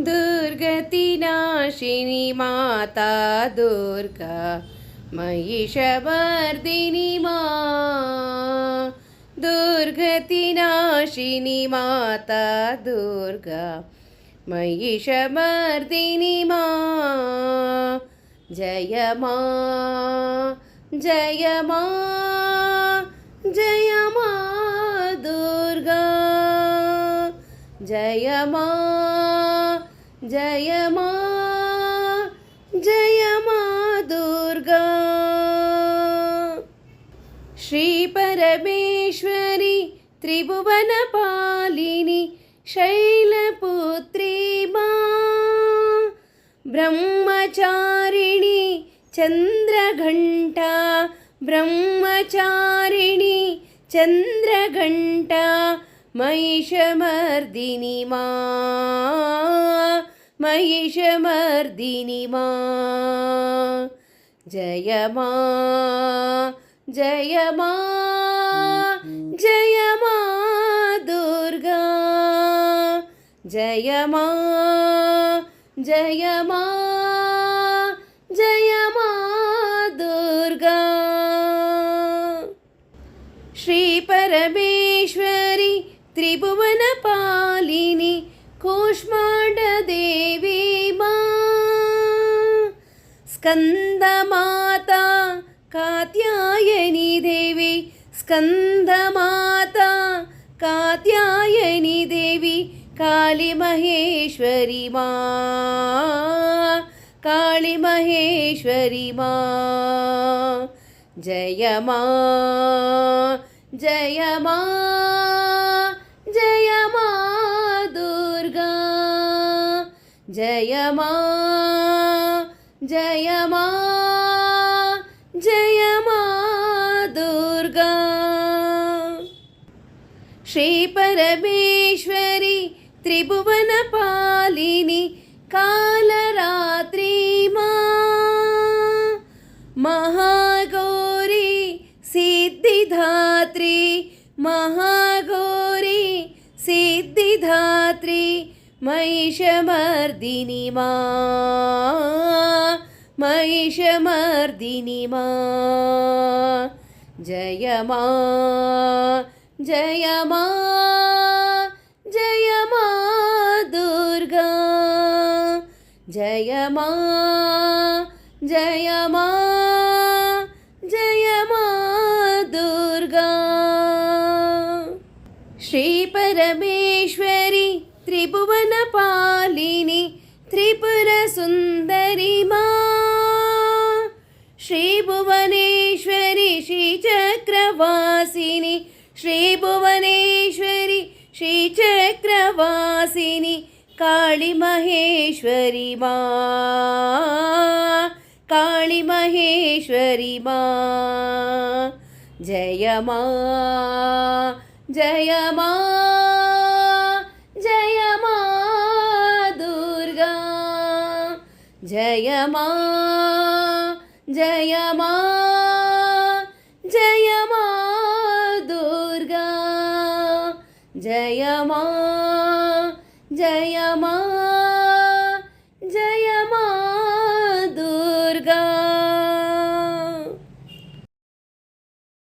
दुर्गतिनाशिनी माता दुर्गा महिषवर्दिनी मा। दुर्गतिनाशिनी माता दुर्गा महिषमर्दिनी मा। जय मा जय मा जय मा। జయమా జయమా జయమా దుర్గా. శ్రీ పరమేశ్వరి త్రిభువన పాలిని శైలపుత్రి మా. బ్రహ్మచారిణి చంద్రఘంట బ్రహ్మచారిణి చంద్రఘంట महिषमर्दिनि मा। महिषमर्दिनि मा। जय मा। जय मा। जय मा दुर्गा। जय मा। जय मा। जय मा दुर्गा। त्रिभुवनपालिनि कूष्माण्डदेवी मा स्कन्दमाता कात्यायनी देवी स्कन्दमाता कात्यायनी देवी कालिमहेश्वरि मा कालिमहेश्वरि मा जय मा जय मा జయమా జయమా జయమా దుర్గా. శ్రీ పరమేశ్వరి త్రిభువన పాలిని కాలరాత్రి మా. మహాగౌరి సిద్ధిధాత్రి మహాగౌరి సిద్ధిధాత్రి महिषमर्दिनि मा। महिषमर्दिनि मा। जय मा। जय मा। जय मा दुर्गा। जय मा। जय मा। जय मा दुर्गा। श्रीपरमेश्वरि त्रिभुवनपालिनि त्रिपुरसुन्दरि मा श्रीभुवनेश्वरि श्रीचक्रवासिनि। श्रीभुवनेश्वरि श्रीचक्रवासिनि। काळिमहेश्वरि मा। काळिमहेश्वरि मा। जय मा। जय मा जय माँ जय माँ जय मा दुर्गा जय मा जय मा